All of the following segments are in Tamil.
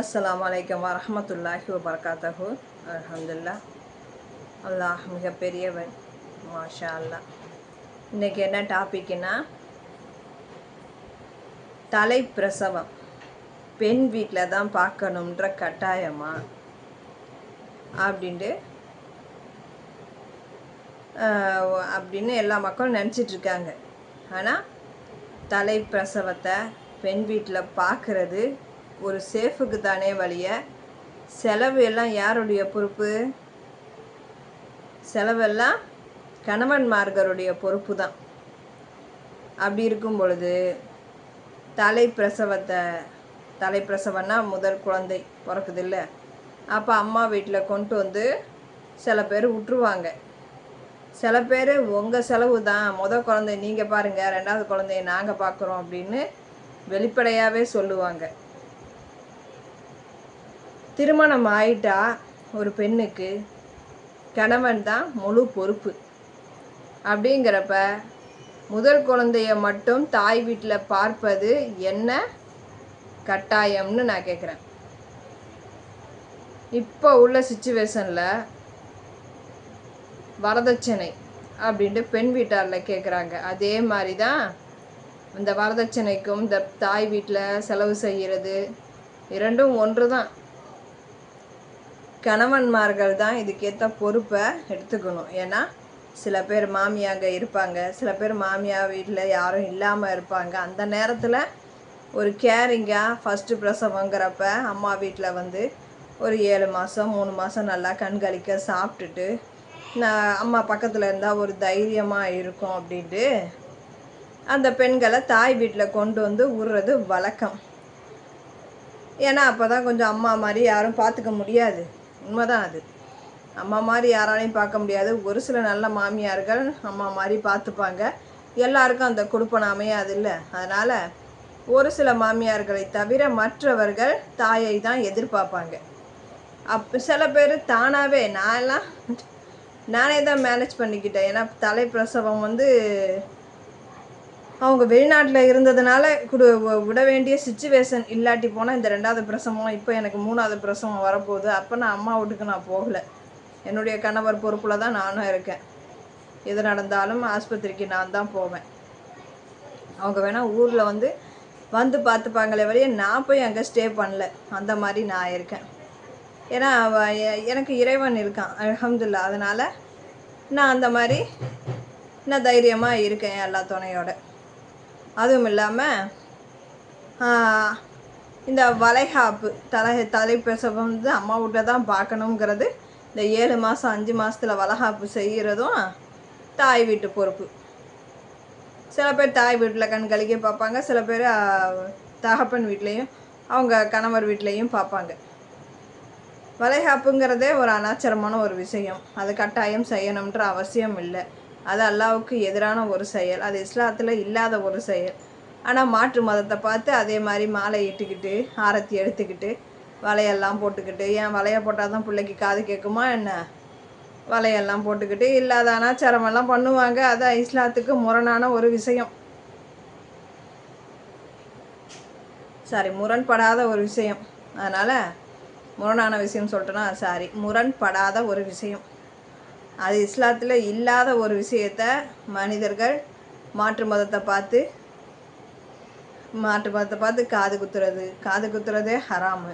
அஸ்லாம் வலைக்கம் வரமத்துல்லாஹி வபரகாத்தஹு அலமதுல்லா அல்லாஹ் மிக பெரியவன் மாஷா அல்லாஹ் இன்றைக்கி என்ன டாபிக்னா தலைப்பிரசவம். பெண் வீட்டில் தான் பார்க்கணுன்ற கட்டாயமா? அப்படின்ட்டு அப்படின்னு எல்லா மக்களும் நினச்சிட்டு இருக்காங்க. ஆனால் தலைப்பிரசவத்தை பெண் வீட்டில் பார்க்குறது ஒரு சேஃபுக்கு தானே வழிய. செலவு எல்லாம் யாருடைய பொறுப்பு? செலவெல்லாம் கணவன்மார்களுடைய பொறுப்பு தான். அப்படி இருக்கும் பொழுது தலைப்பிரசவத்தை தலைப்பிரசவம்னா முதல் குழந்தை பிறக்குது இல்லை அப்போ அம்மா வீட்டில் கொண்டு வந்து சில பேர் விட்டுருவாங்க சில பேர் உங்கள் செலவு தான் முத குழந்தை நீங்கள் பாருங்கள் ரெண்டாவது குழந்தைய நாங்கள் பார்க்குறோம் அப்படின்னு வெளிப்படையாகவே சொல்லுவாங்க. திருமணம் ஆயிட்டா ஒரு பெண்ணுக்கு கணவன் தான் முழு பொறுப்பு. அப்படிங்கிறப்ப முதல் குழந்தைய மட்டும் தாய் வீட்டில் பார்ப்பது என்ன கட்டாயம்னு நான் கேட்குறேன் இப்போ உள்ள சுச்சுவேஷனில் வரதட்சணை அப்படின்ட்டு பெண் வீட்டாரில் கேட்குறாங்க அதே மாதிரி தான் இந்த வரதட்சணைக்கும் இந்த தாய் வீட்டில் செலவு செய்கிறது இரண்டும் ஒன்று தான் கணவன்மார்கள் தான் இதுக்கேற்ற பொறுப்பை எடுத்துக்கணும். ஏன்னா சில பேர் மாமியாங்க இருப்பாங்க சில பேர் மாமியார் வீட்டில் யாரும் இல்லாமல் இருப்பாங்க. அந்த நேரத்தில் ஒரு கேரிங்காக ஃபஸ்ட்டு பிரசவங்கிறப்ப அம்மா வீட்டில் வந்து ஒரு ஏழு மாதம் மூணு மாதம் நல்லா கண்களிக்க சாப்பிட்டுட்டு நான் அம்மா பக்கத்தில் இருந்தால் ஒரு தைரியமாக இருக்கும் அப்படின்ட்டு அந்த பெண்களை தாய் வீட்டில் கொண்டு வந்து விடுறது வழக்கம். ஏன்னா அப்போ தான் கொஞ்சம் அம்மா மாதிரி யாரும் பார்த்துக்க முடியாது. உண்மைதான் அது. அம்மா மாதிரி யாராலையும் பார்க்க முடியாது. ஒரு சில நல்ல மாமியார்கள் அம்மா மாதிரி பார்த்துப்பாங்க. எல்லாருக்கும் அந்த கொடுப்பன அமையாது இல்லை அதனால் ஒரு சில மாமியார்களை தவிர மற்றவர்கள் தாயை தான் எதிர்பார்ப்பாங்க. அப் சில பேர் தானாகவே நான் எல்லாம் நானே தான் மேனேஜ் பண்ணிக்கிட்டேன். ஏன்னா தலைப்பிரசவம் வந்து அவங்க வெளிநாட்டில் இருந்ததுனால குடு விட வேண்டிய சுச்சுவேஷன் இல்லாட்டி போனால் இந்த ரெண்டாவது பிரசவம் இப்போ எனக்கு மூணாவது பிரசவம் வரப்போகுது. அப்போ நான் அம்மா வீட்டுக்கு நான் போகலை. என்னுடைய கணவர் பொறுப்பில் தான் நானும் இருக்கேன். எது நடந்தாலும் ஆஸ்பத்திரிக்கு நான் தான் போவேன். அவங்க வேணால் ஊரில் வந்து வந்து பார்த்துப்பாங்களே வழியே நான் போய் அங்கே ஸ்டே பண்ணல. அந்த மாதிரி நான் இருக்கேன். ஏன்னா எனக்கு இறைவன் இருக்கான். அலமதுல்லா அதனால் நான் அந்த மாதிரி நான் தைரியமாக இருக்கேன் எல்லா துணையோட. அதுவும் இல்லாமல் இந்த வளைகாப்பு தலை தலைப்பிரசவம் வந்து அம்மா வீட்டில் தான் பார்க்கணுங்கிறது. இந்த ஏழு மாதம் அஞ்சு மாதத்தில் வளைகாப்பு செய்கிறதும் தாய் வீட்டு பொறுப்பு. சில பேர் தாய் வீட்டில் கண் கழிக்க பார்ப்பாங்க சில பேர் தகப்பன் வீட்லேயும் அவங்க கணவர் வீட்லேயும் பார்ப்பாங்க. வளைகாப்புங்கிறதே ஒரு அனாச்சரமான ஒரு விஷயம். அது கட்டாயம் செய்யணுன்ற அவசியம் இல்லை. அது அல்லாவுக்கு எதிரான ஒரு செயல் அது இஸ்லாத்தில் இல்லாத ஒரு செயல். ஆனால் மாற்று மதத்தை பார்த்து அதே மாதிரி மாலை இட்டுக்கிட்டு ஆரத்தி எடுத்துக்கிட்டு வலையெல்லாம் போட்டுக்கிட்டு ஏன் வலையை போட்டால் தான் பிள்ளைக்கு காது கேட்குமா என்ன? வலையெல்லாம் போட்டுக்கிட்டு இல்லாத அனாச்சாரமெல்லாம் பண்ணுவாங்க. அதான் இஸ்லாத்துக்கு முரணான ஒரு விஷயம். சாரி முரண்படாத ஒரு விஷயம். அதனால் முரணான விஷயம் சொல்லிட்டேன்னா சாரி முரண்படாத ஒரு விஷயம். அது இஸ்லாத்தில் இல்லாத ஒரு விஷயத்த மனிதர்கள் மாற்று மதத்தை பார்த்து மாற்று மதத்தை பார்த்து காது குத்துறது. காது குத்துறதே ஹராமு.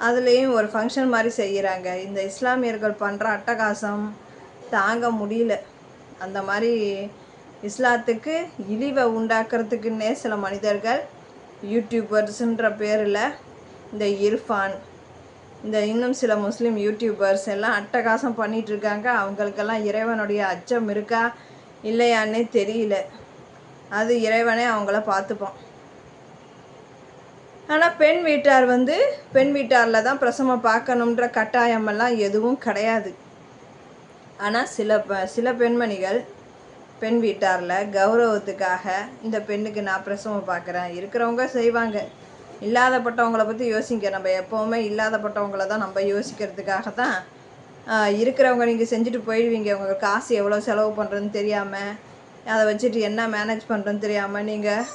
அதுலேயும் ஒரு ஃபங்க்ஷன் மாதிரி செய்கிறாங்க இந்த இஸ்லாமியர்கள் பண்ணுற அட்டகாசம் தாங்க முடியல. அந்த மாதிரி இஸ்லாத்துக்கு இழிவை உண்டாக்குறதுக்குன்னே சில மனிதர்கள் யூடியூபர்ஸுன்ற பேரில் இந்த இர்ஃபான் இந்த இன்னும் சில முஸ்லீம் யூடியூபர்ஸ் எல்லாம் அட்டகாசம் பண்ணிகிட்ருக்காங்க இருக்காங்க அவங்களுக்கெல்லாம் இறைவனுடைய அச்சம் இருக்கா? இல்லையான்னே தெரியல. அது இறைவனே அவங்கள பார்த்துப்பான். ஆனால் பெண் வீட்டார் வந்து பெண் வீட்டாரில் தான் பிரசவம் பார்க்கணுன்ற கட்டாயமெல்லாம் எதுவும் கிடையாது. ஆனால் சில ப சில பெண்மணிகள் பெண் வீட்டாரில் கௌரவத்துக்காக இந்த பெண்ணுக்கு நான் பிரசவம் பார்க்குறேன் இருக்கிறவங்க செய்வாங்க. இல்லாதப்பட்டவங்களை பற்றி யோசிங்க. நம்ம எப்போவுமே இல்லாதப்பட்டவங்கள தான் நம்ம யோசிக்கிறதுக்காக தான் இருக்கிறவங்க நீங்கள் செஞ்சுட்டு போயிடுவீங்க. உங்களுக்கு காசு எவ்வளோ செலவு பண்ணுறதுன்னு தெரியாமல் அதை வச்சுட்டு என்ன மேனேஜ் பண்ணுறதுன்னு தெரியாமல் நீங்கள்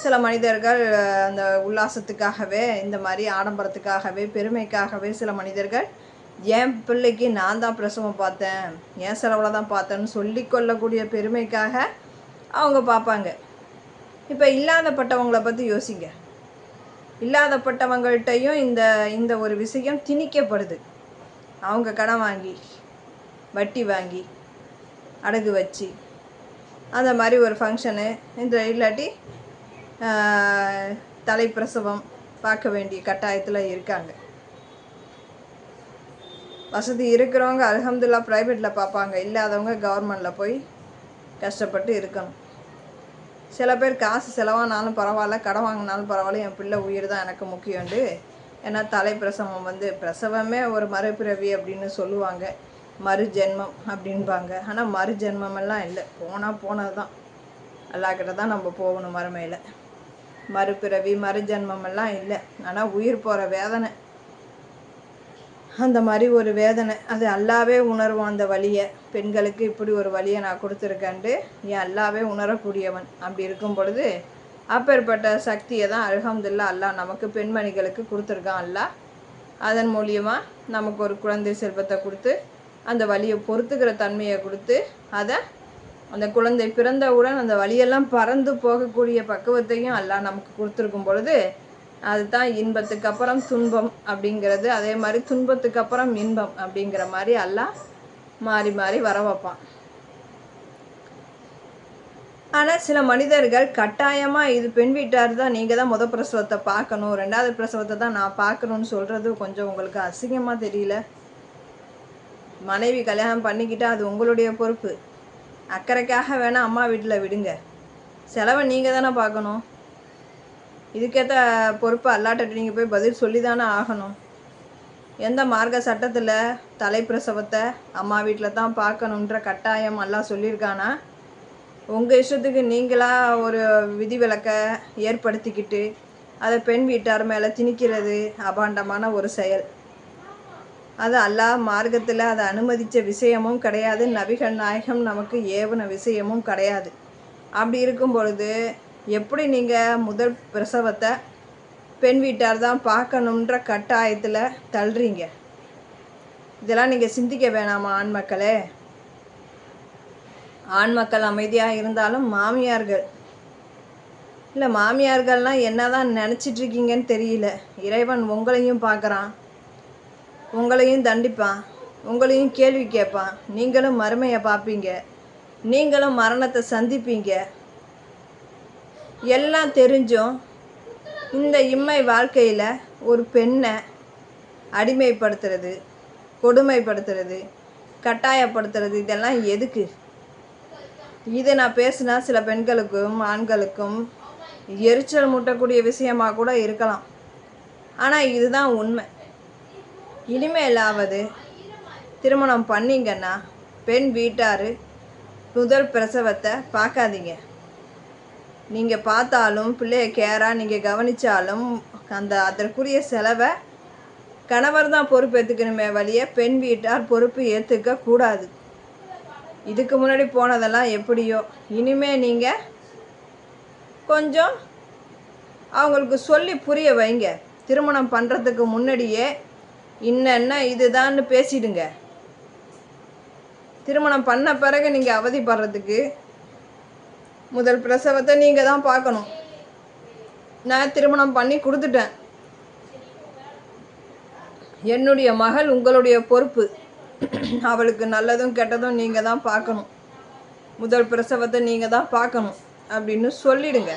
சில மனிதர்கள் அந்த உல்லாசத்துக்காகவே இந்த மாதிரி ஆடம்பரத்துக்காகவே பெருமைக்காகவே சில மனிதர்கள் என் பிள்ளைக்கு நான் தான் பிரசவம் பார்த்தேன். என் செலவில் தான் பார்த்தேன்னு சொல்லிக்கொள்ளக்கூடிய பெருமைக்காக அவங்க பார்ப்பாங்க. இப்போ இல்லாதப்பட்டவங்களை பற்றி யோசிங்க. இல்லாதப்பட்டவங்கள்ட்டையும் இந்த இந்த ஒரு விஷயம் திணிக்கப்படுது. அவங்க கடன் வாங்கி வட்டி வாங்கி அடகு வச்சு அந்த மாதிரி ஒரு ஃபங்க்ஷனு இந்த இல்லாட்டி தலைப்பிரசவம் பார்க்க வேண்டிய கட்டாயத்தில் இருக்காங்க. வசதி இருக்கிறவங்க அலகம்துல்லா ப்ரைவேட்டில் பார்ப்பாங்க. இல்லாதவங்க கவர்மெண்டில் போய் கஷ்டப்பட்டு இருக்கணும். சில பேர் காசு செலவானாலும் பரவாயில்ல கடன் வாங்கினாலும் பரவாயில்ல என் பிள்ளை உயிர் தான் எனக்கு முக்கியம்ண்டு ஏன்னா தலைப்பிரசவம் வந்து பிரசவமே ஒரு மறுபிறவி அப்படின்னு சொல்லுவாங்க. மறு ஜென்மம் அப்படின்பாங்க ஆனால் மறு ஜென்மமெல்லாம் இல்லை. போனால் போனது தான். அல்லாக்கிட்ட தான் நம்ம போகணும் மறுமையில். மறுபிறவி மறு ஜென்மமெல்லாம் இல்லை. ஆனால் உயிர் போகிற வேதனை. அந்த மாதிரி ஒரு வேதனை. அது அல்லாவே உணர்வோம் அந்த வழியை. பெண்களுக்கு இப்படி ஒரு வழியை நான் கொடுத்துருக்கேன்ட்டு என் அல்லாவே உணரக்கூடியவன். அப்படி இருக்கும் பொழுது அப்பேற்பட்ட சக்தியை தான் அல்ஹம்துல்லா அல்லாஹ் நமக்கு பெண்மணிகளுக்கு கொடுத்துருக்கான் அல்லாஹ். அதன் மூலியமாக நமக்கு ஒரு குழந்தை செல்வத்தை கொடுத்து அந்த வழியை பொறுத்துக்கிற தன்மையை கொடுத்து அதை அந்த குழந்தை பிறந்தவுடன் அந்த வழியெல்லாம் பறந்து போகக்கூடிய பக்குவத்தையும் அல்லாஹ் நமக்கு கொடுத்துருக்கும் பொழுது அதுதான் இன்பத்துக்கு அப்புறம் துன்பம் அப்படிங்கிறது. அதே மாதிரி துன்பத்துக்கு அப்புறம் இன்பம் அப்படிங்கிற மாதிரி அல்லாஹ் மாறி மாறி வர வைப்பான். ஆனால் சில மனிதர்கள் கட்டாயமாக இது பெண் வீட்டார் தான் நீங்கள் தான் முத பிரசவத்தை பார்க்கணும். ரெண்டாவது பிரசவத்தை தான் நான் பார்க்கணும்னு சொல்கிறது கொஞ்சம் உங்களுக்கு அசிங்கமாக தெரியல. மனைவி கல்யாணம் பண்ணிக்கிட்டால் அது உங்களுடைய பொறுப்பு. அக்கறைக்காக வேணால் அம்மா வீட்டில் விடுங்க. செலவை நீங்கள் தானே பார்க்கணும். இதுக்கேற்ற பொறுப்பு அல்லாட்ட நீங்கள் போய் பதில் சொல்லி தானே ஆகணும். எந்த மார்க்க சட்டத்தில் தலைப்பிரசவத்தை அம்மா வீட்டில் தான் பார்க்கணுன்ற கட்டாயம் எல்லாம் சொல்லியிருக்கானா உங்கள் இஷ்டத்துக்கு நீங்களாக ஒரு விதிவிலக்கை ஏற்படுத்திக்கிட்டு அதை பெண் வீட்டார் மேலே திணிக்கிறது அபாண்டமான ஒரு செயல். அது அல்லா மார்க்கத்தில் அதை அனுமதித்த விஷயமும் கிடையாது. நபிகள் நாயகம் நமக்கு ஏவன விஷயமும் கிடையாது. அப்படி இருக்கும் பொழுது எப்படி நீங்கள் முதல் பிரசவத்தை பெண் வீட்டார் தான் பார்க்கணுன்ற கட்டாயத்தில் தள்ளுறீங்க? இதெல்லாம் நீங்கள் சிந்திக்க வேணாமா ஆண் மக்களே? ஆண் மக்கள் அமைதியாக இருந்தாலும் மாமியார்கள். இல்லை மாமியார்கள்லாம் என்னதான் நினச்சிட்டு இருக்கீங்கன்னு தெரியல. இறைவன் உங்களையும் பார்க்குறான். உங்களையும் தண்டிப்பான். உங்களையும் கேள்வி கேட்பான். நீங்களும் மறுமையை பார்ப்பீங்க. நீங்களும் மரணத்தை சந்திப்பீங்க. எல்லாம் தெரிஞ்சும் இந்த இம்மை வாழ்க்கையில் ஒரு பெண்ணை அடிமைப்படுத்துறது கொடுமைப்படுத்துறது கட்டாயப்படுத்துறது இதெல்லாம் எதுக்கு? இதை நான் பேசினா சில பெண்களுக்கும் ஆண்களுக்கும் எரிச்சல் மூட்டக்கூடிய விஷயமாக கூட இருக்கலாம். ஆனால் இதுதான் உண்மை. இனிமேலாவது திருமணம் பண்ணீங்கன்னா பெண் வீட்டார் முதல் பிரசவத்தை பார்க்காதீங்க. நீங்கள் பார்த்தாலும் பிள்ளைய கேராக நீங்கள் கவனித்தாலும் அந்த அதற்குரிய செலவை கணவர் தான் பொறுப்பு ஏற்றுக்கணுமே வழிய பெண் வீட்டார் பொறுப்பு ஏற்றுக்க கூடாது. இதுக்கு முன்னாடி போனதெல்லாம் எப்படியோ இனிமே நீங்கள் கொஞ்சம் அவங்களுக்கு சொல்லி புரிய வைங்க. திருமணம் பண்ணுறதுக்கு முன்னாடியே இன்னென்ன இதுதான்னு பேசிடுங்க. திருமணம் பண்ண பிறகு நீங்கள் அவதிப்படுறதுக்கு முதல் பிரசவத்தை நீங்கள் தான் பார்க்கணும். நான் திருமணம் பண்ணி கொடுத்துட்டேன். என்னுடைய மகள் உங்களுடைய பொறுப்பு. அவளுக்கு நல்லதும் கெட்டதும் நீங்கள் தான் பார்க்கணும். முதல் பிரசவத்தை நீங்கள் தான் பார்க்கணும் அப்படின்னு சொல்லிடுங்க.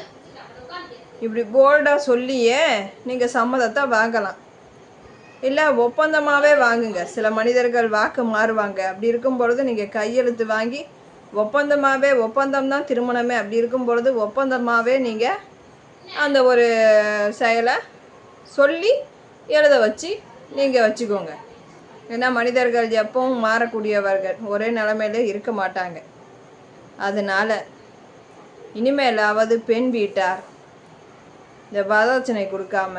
இப்படி போல்டாக சொல்லியே நீங்கள் சம்மதத்தை வாங்கலாம். இல்லை ஒப்பந்தமாகவே வாங்குங்க. சில மனிதர்கள் வாக்கு மாறுவாங்க. அப்படி இருக்கும் பொழுது நீங்கள் கையெழுத்து வாங்கி ஒப்பந்தமாகவே ஒப்பந்தம் தான் திருமணமே. அப்படி இருக்கும் பொழுது ஒப்பந்தமாகவே நீங்கள் அந்த ஒரு செயலை சொல்லி எழுத வச்சு நீங்கள் வச்சுக்கோங்க. ஏன்னா மனிதர்கள் எப்பவும் மாறக்கூடியவர்கள். ஒரே நிலமையில இருக்க மாட்டாங்க. அதனால் இனிமேலாவது பெண் வீட்டார் இந்த வரதட்சணை கொடுக்காம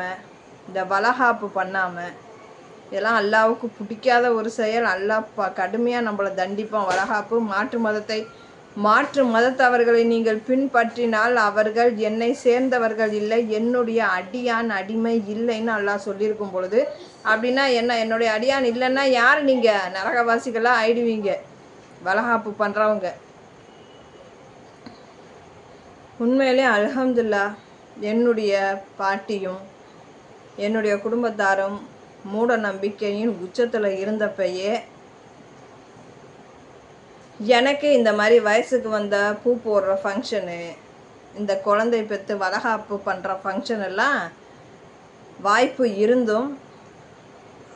இந்த வளகாப்பு பண்ணாமல் இதெல்லாம் அல்லாவுக்கு பிடிக்காத ஒரு செயல். அல்லாஹ் ப கடுமையாக நம்மளை தண்டிப்பான். வளகாப்பு மாற்று மதத்தை மாற்று மதத்தவர்களை நீங்கள் பின்பற்றினால் அவர்கள் என்னை சேர்ந்தவர்கள் இல்லை. என்னுடைய அடியான் அடிமை இல்லைன்னு அல்லாஹ் சொல்லியிருக்கும் பொழுது அப்படின்னா என்ன? என்னுடைய அடியான் இல்லைன்னா யார் நீங்கள் நரகவாசிகளாக ஆயிடுவீங்க. வளகாப்பு பண்ணுறவங்க உண்மையிலே அலமதுல்லா என்னுடைய பாட்டியும் என்னுடைய குடும்பத்தாரும் மூட நம்பிக்கையின் உச்சத்தில் இருந்தப்பயே எனக்கு இந்த மாதிரி வயசுக்கு வந்த பூ போடுற ஃபங்க்ஷனு இந்த குழந்தை பெற்று வளகாப்பு பண்ணுற ஃபங்க்ஷன் எல்லாம் வாய்ப்பு இருந்தும்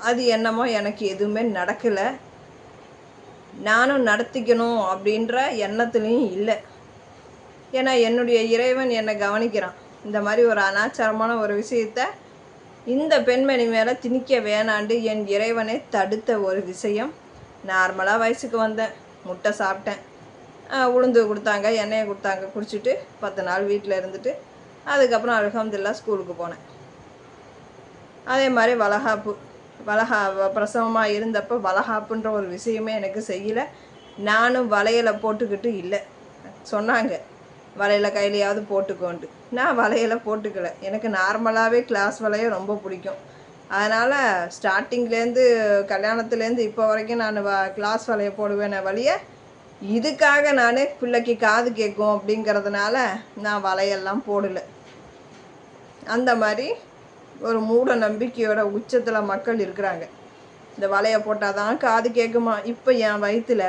அது என்னமோ எனக்கு எதுவுமே நடக்கலை. நானும் நடத்திக்கணும் அப்படின்ற எண்ணத்துலேயும் இல்லை. ஏன்னா என்னுடைய இறைவன் என்னை கவனிக்கிறான். இந்த மாதிரி ஒரு அனாச்சாரமான ஒரு விஷயத்த இந்த பெண்மணி மேலே திணிக்க வேணாண்டு என் இறைவனை தடுத்த ஒரு விஷயம். நார்மலாக வயசுக்கு வந்தேன். முட்டை சாப்பிட்டேன். உளுந்து கொடுத்தாங்க எண்ணெயை கொடுத்தாங்க குடிச்சிட்டு பத்து நாள் வீட்டில் இருந்துட்டு அதுக்கப்புறம் அலகம்துல்லா ஸ்கூலுக்கு போனேன். அதே மாதிரி வளகாப்பு. வளகா பிரசவமாக இருந்தப்போ வளகாப்புன்ற ஒரு விஷயமே எனக்கு செய்யலை. நானும் வளையலை போட்டுக்கிட்டு இல்லை. சொன்னாங்க. வலையில கையிலையாவது போட்டுக்கோண்டு நான் வளையலை போட்டுக்கல. எனக்கு நார்மலாகவே கிளாஸ் வலையை ரொம்ப பிடிக்கும். அதனால் ஸ்டார்டிங்லேருந்து கல்யாணத்துலேருந்து இப்போ வரைக்கும் நான் வ கிளாஸ் வலையை போடுவேன் வழிய இதுக்காக நான் பிள்ளைக்கு காது கேட்கும் அப்படிங்கிறதுனால நான் வலையெல்லாம் போடலை. அந்த மாதிரி ஒரு மூட நம்பிக்கையோட உச்சத்தில் மக்கள் இருக்கிறாங்க. இந்த வலையை போட்டால் தான் காது கேட்குமா? இப்போ என் வயிற்றில்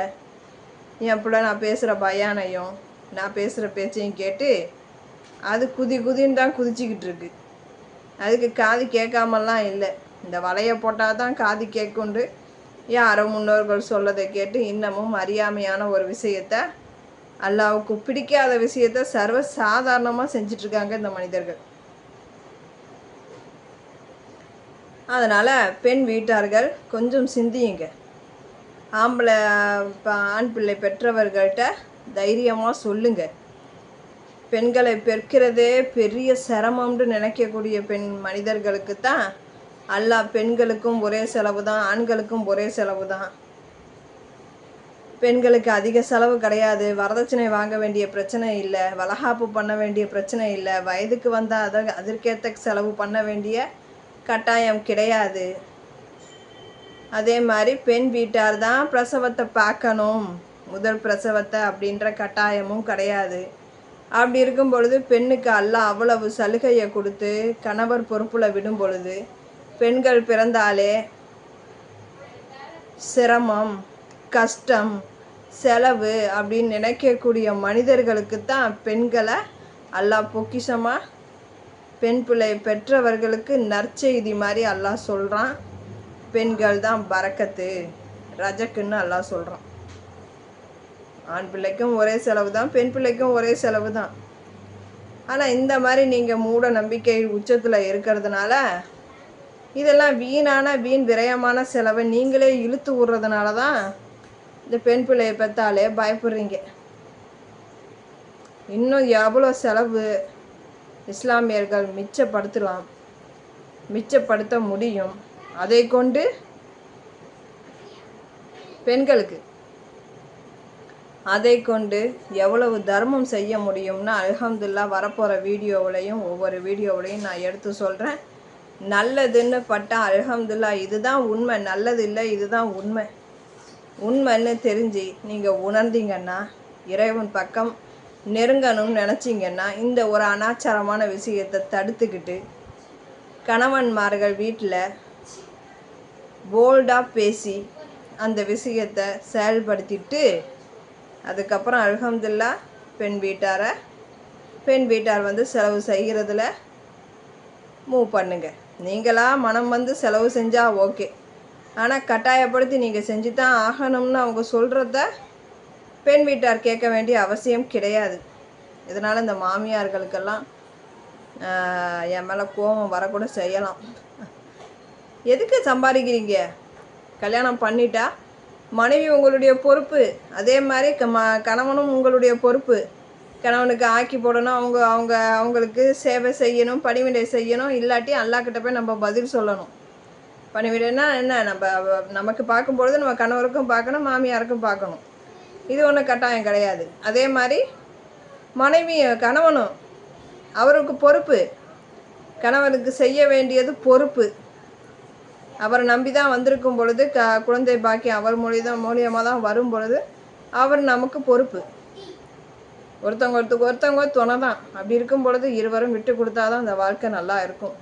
என் பிள்ளை நான் பேசுகிற பயானையும் நான் பேசுகிற பேச்சையும் கேட்டு அது குதி குதின்னு தான் குதிச்சிக்கிட்டு இருக்கு. அதுக்கு காது கேட்காமலாம் இல்லை. இந்த வலையை போட்டால் தான் காது கேட்குண்டு யாரோ முன்னோர்கள் சொல்லதை கேட்டு இன்னமும் அறியாமையான ஒரு விஷயத்த அல்லாவுக்கு பிடிக்காத விஷயத்த சர்வ சாதாரணமாக செஞ்சிட்ருக்காங்க இந்த மனிதர்கள். அதனால் பெண் வீட்டார்கள் கொஞ்சம் சிந்தியுங்க. ஆம்பளை ஆண் பிள்ளை பெற்றவர்கள்ட்ட தைரியமாக சொல்லுங்க. பெண்களை பெற்கிறதே பெரிய சிரமம்னு நினைக்கக்கூடிய பெண் மனிதர்களுக்கு தான் எல்லா பெண்களுக்கும் ஒரே செலவு தான் ஆண்களுக்கும் ஒரே செலவு தான். பெண்களுக்கு அதிக செலவு கிடையாது வரதட்சணை வாங்க வேண்டிய பிரச்சனை இல்லை வளகாப்பு பண்ண வேண்டிய பிரச்சனை இல்லை வயதுக்கு வந்தால் அதை அதற்கேற்ற செலவு பண்ண வேண்டிய கட்டாயம் கிடையாது. அதே மாதிரி பெண் வீட்டார் தான் பிரசவத்தை பார்க்கணும். முதல் பிரசவத்தை அப்படின்ற கட்டாயமும் கிடையாது. அப்படி இருக்கும் பொழுது பெண்ணுக்கு அல்ல அவ்வளவு சலுகையை கொடுத்து கணவர் பொறுப்பில் விடும் பொழுது பெண்கள் பிறந்தாலே சிரமம் கஷ்டம் செலவு அப்படின்னு நினைக்கக்கூடிய மனிதர்களுக்கு தான் பெண்களை அல்லாஹ் பொக்கிஷமாக பெண் பிள்ளை பெற்றவர்களுக்கு நற்செய்தி மாதிரி அல்லாஹ் சொல்கிறான் பெண்கள் தான் பறக்கத்து ரஜக்குன்னு அல்லாஹ் சொல்கிறான் ஆண் பிள்ளைக்கும் ஒரே செலவு தான் பெண் பிள்ளைக்கும் ஒரே செலவு தான் ஆனால் இந்த மாதிரி நீங்கள் மூட நம்பிக்கை உச்சத்தில் இருக்கிறதுனால இதெல்லாம் வீணான வீண் விரயமான செலவை நீங்களே இழுத்து விடுறதுனால தான் இந்த பெண் பிள்ளையை பெற்றாலே பயப்படுறீங்க. இன்னும் எவ்வளோ செலவு இஸ்லாமியர்கள் மிச்சப்படுத்தலாம் மிச்சப்படுத்த முடியும். அதை கொண்டு பெண்களுக்கு அதை கொண்டு எவ்வளவு தர்மம் செய்ய முடியும்னு அல்ஹம்துல்லா வரப்போகிற வீடியோவிலையும் ஒவ்வொரு வீடியோவிலையும் நான் எடுத்து சொல்கிறேன் நல்லதுன்னு பட்டா அல்ஹம்துல்லா இதுதான் உண்மை நல்லது இல்லை இதுதான் உண்மை. உண்மைன்னு தெரிஞ்சு நீங்கள் உணர்ந்தீங்கன்னா இறைவன் பக்கம் நெருங்கணும்னு நினச்சிங்கன்னா இந்த ஒரு அனாச்சாரமான விஷயத்தை தடுத்துக்கிட்டு கணவன்மார்கள் வீட்டில் போல்டாக பேசி அந்த விஷயத்தை செயல்படுத்திட்டு அதுக்கப்புறம் அல்ஹம்துல்லா பெண் வீட்டாரை பெண் வீட்டார் வந்து செலவு செய்கிறதுல மூவ் பண்ணுங்க. நீங்களாக மனம் வந்து செலவு செஞ்சால் ஓகே ஆனால் கட்டாயப்படுத்தி நீங்கள் செஞ்சு தான் ஆகணும்னு அவங்க சொல்கிறத பெண் வீட்டார் கேட்க வேண்டிய அவசியம் கிடையாது. இதனால் இந்த மாமியார்களுக்கெல்லாம் என் மேலே கோபம் வரக்கூட செய்யலாம். எதுக்கு சம்பாதிக்கிறீங்க? கல்யாணம் பண்ணிட்டா மனைவி உங்களுடைய பொறுப்பு. அதே மாதிரி க ம கணவனும் உங்களுடைய பொறுப்பு. கணவனுக்கு ஆக்கி போடணும். அவங்க அவங்க அவங்களுக்கு சேவை செய்யணும் பணிவிடை செய்யணும். இல்லாட்டி அல்லாக்கிட்ட போய் நம்ம பதில் சொல்லணும். பணிவிடைனா என்ன? நம்ம நமக்கு பார்க்கும்பொழுது நம்ம கணவருக்கும் பார்க்கணும் மாமியாருக்கும் பார்க்கணும். இது ஒன்றும் கட்டாயம் கிடையாது. அதே மாதிரி மனைவி கணவனும் அவருக்கு பொறுப்பு. கணவனுக்கு செய்ய வேண்டியது பொறுப்பு. அவரை நம்பி தான் வந்திருக்கும் பொழுது க குழந்தை பாக்கி அவர் மூலியம் மூலியமாக தான் வரும் பொழுது அவர் நமக்கு பொறுப்பு. ஒருத்தவங்க ஒருத்தருக்கு ஒருத்தவங்க துணை தான். அப்படி இருக்கும் பொழுது இருவரும் விட்டு கொடுத்தா தான் அந்த வாழ்க்கை நல்லா இருக்கும்.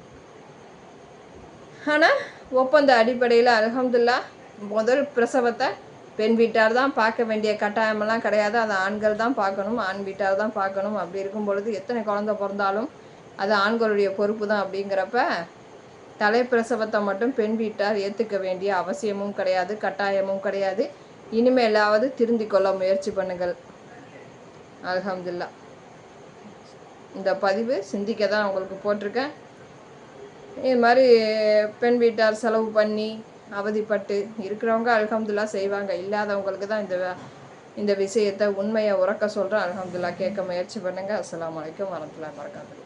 ஆனால் ஒப்பந்த அடிப்படையில் அலகம்துல்லா முதல் பிரசவத்தை பெண் வீட்டார் தான் பார்க்க வேண்டிய கட்டாயமெல்லாம் கிடையாது. அதை ஆண்கள் தான் பார்க்கணும் ஆண் வீட்டார் தான் பார்க்கணும். அப்படி இருக்கும் பொழுது எத்தனை குழந்தை பிறந்தாலும் அது ஆண்களுடைய பொறுப்பு தான் அப்படிங்கிறப்ப தலைப்பிரசவத்தை மட்டும் பெண் வீட்டார் ஏற்றுக்க வேண்டிய அவசியமும் கிடையாது கட்டாயமும் கிடையாது. இனிமேலாவது திருந்தி கொள்ள முயற்சி பண்ணுங்கள். அல்ஹம்துல்லா. இந்த பதிவு சிந்திக்க தான் உங்களுக்கு போட்டிருக்கேன். இது மாதிரி பெண் வீட்டார் செலவு பண்ணி அவதிப்பட்டு இருக்கிறவங்க அல்ஹம்துல்லா செய்வாங்க. இல்லாதவங்களுக்கு தான் இந்த இந்த விஷயத்தை உண்மையை உறக்க சொல்கிறேன் அல்ஹம்துல்லா கேட்க முயற்சி பண்ணுங்கள் அஸ்லாம் வலைக்கம் வரமத்துல்லாஹி வரகாத்துஹு